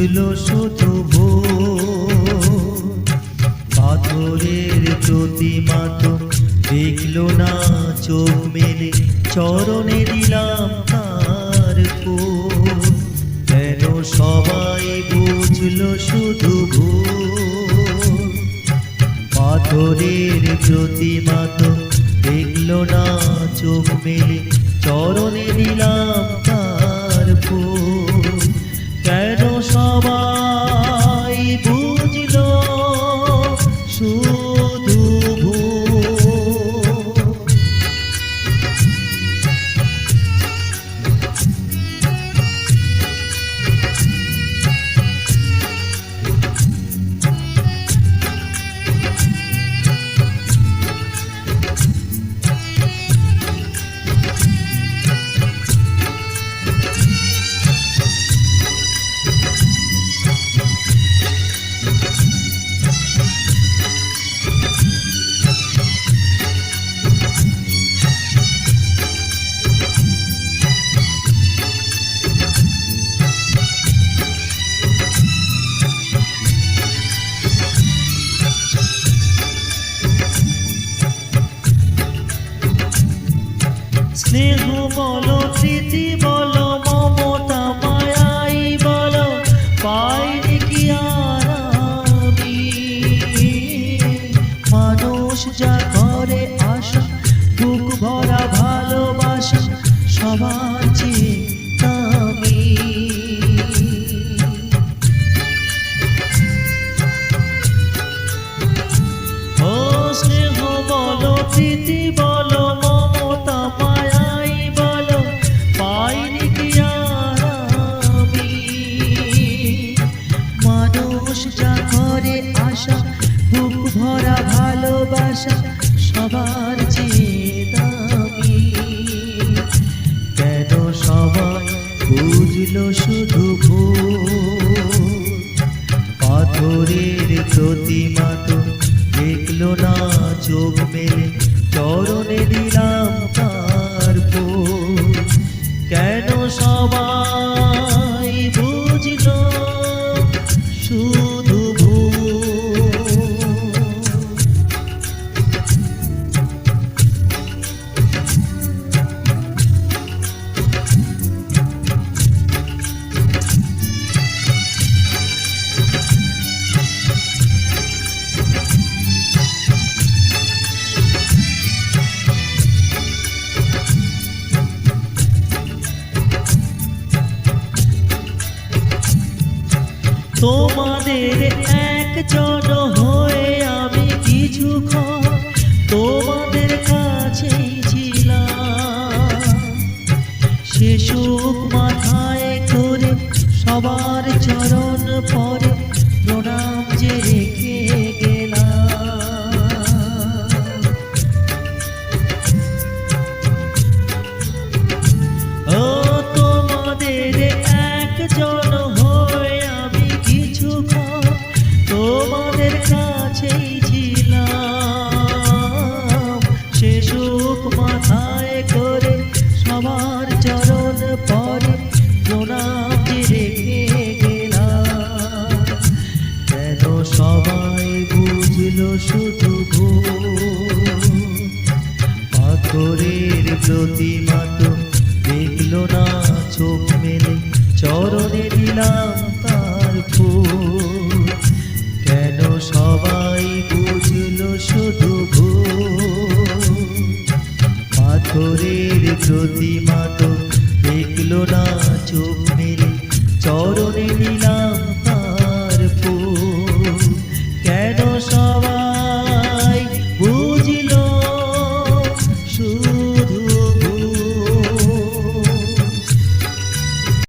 ছিল শুধু শত পাথরের প্রতিমা তো দেখল না, চোখ মেলে চরণে দিলাম তার কেন সবাই বুঝলো শুধু পাথরের প্রতিমা তো দেখল না, চোখ মেলে চরণে দিলাম তার ভোর স্নেহ বলো স্মৃতি বলো ভালোবাসা সবার চেয়ে কেন সবাই বুঝলো শুধু পাথরের প্রতিমা তো দেখল না, চোখ মেলে চরণে দিলাম তার কেন সবাই বুঝলো শুধু তোমাদের এক জড় হয়ে আমি কিছু তোমাদের কাছেই ছিলাম। সে মাথায় করে সবার চরণ পরে শুধু পাথরের প্রতিমা তো দেখল না চোখ মেলে, চরণে দিলাম তার কেন সবাই বুঝল শুধু পাথরের প্রতিমা তো দেখল না চোখ মেলে, চরণে দিলাম